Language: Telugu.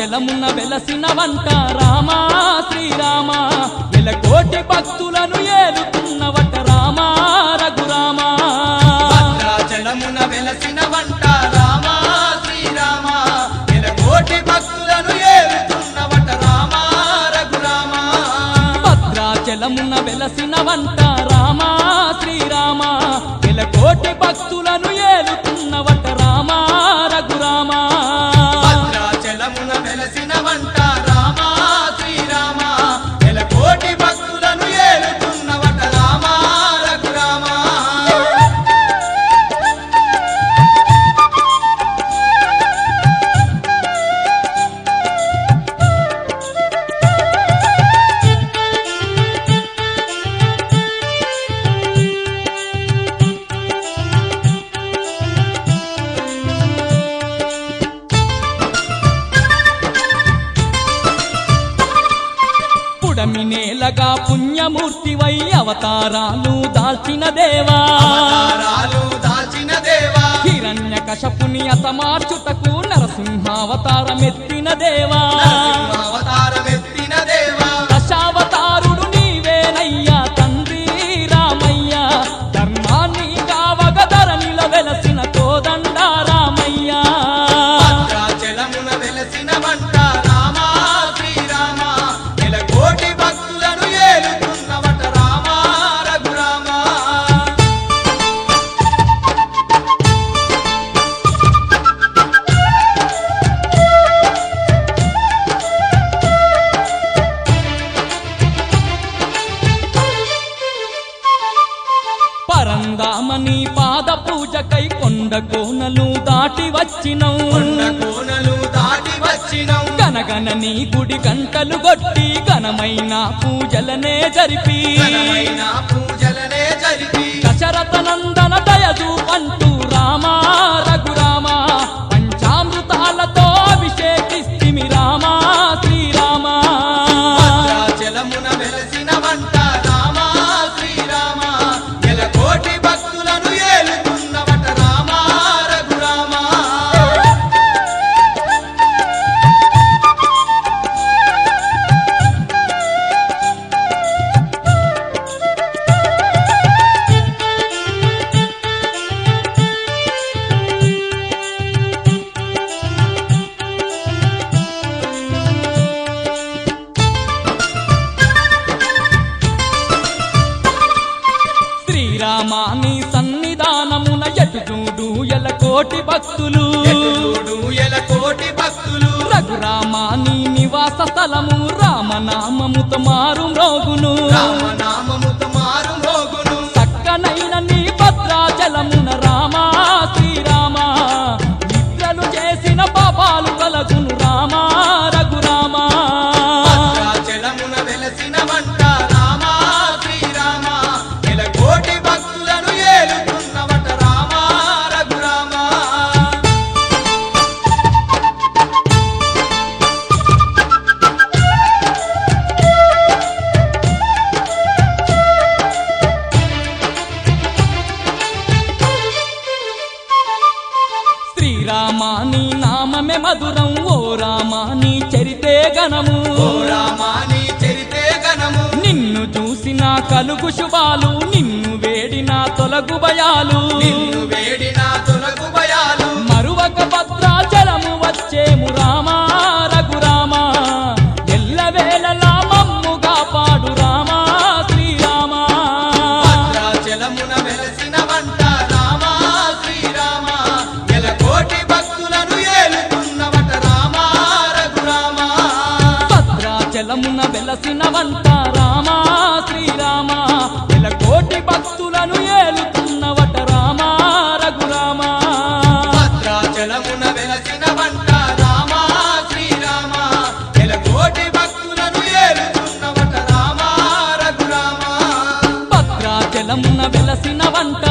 భద్రాచలమున వెలసిన వంట రామా శ్రీరామ. వెలకోటి భక్తులను ఏలుతున్నవట రామా రఘురామా. భద్రాచలమున వెలసిన వంట రామ శ్రీరామ. కోటి భక్తులను ఏలుతున్నవట రామ రఘురామ. భద్రాచలమున వెలసిన వంట రామా శ్రీరామ. వెలకోటి భక్తులను పుడమి నేలగా పుణ్యమూర్తివై అవతారాలు దాల్చిన దేవా. హిరణ్య కశపుని అతమార్చుటకు నరసింహావతారమెత్తిన దేవా. పూజకై కొండ కోనలు దాటి వచ్చినవు కోనలు దాటి వచ్చినవు గనగన నీ గుడి గంటలు కొట్టి ఘనమైన పూజలనే జరిపి. పూజలనే జరిపి. దశరథ శ్రీరామాని సన్నిధానమున ఎటు చూడు ఎల కోటి భక్తులు? ఎల కోటి భక్తులు? రఘురామాని నివాస స్థలము రామనామముతో మారు మ్రోగును. రామనామముతో నామమే మధురం ఓ రామాని చరితే గణము ఓ రామాని చరితే గణము నిన్ను చూసిన కలుగు శుభాలు నిన్ను వేడిన తొలగు భయాలు. నిన్ను బలమున వెలసిన రామా శ్రీరామ. వెల కోటి భక్తులను ఏలుతున్నవట రామా రఘురామ. భద్రాచలమున వెలసిన వంట రామా శ్రీరామ. వెల కోటి భక్తులను ఏలుతున్నవట రామా రఘురామ. భద్రాచలమున వెలసిన వంట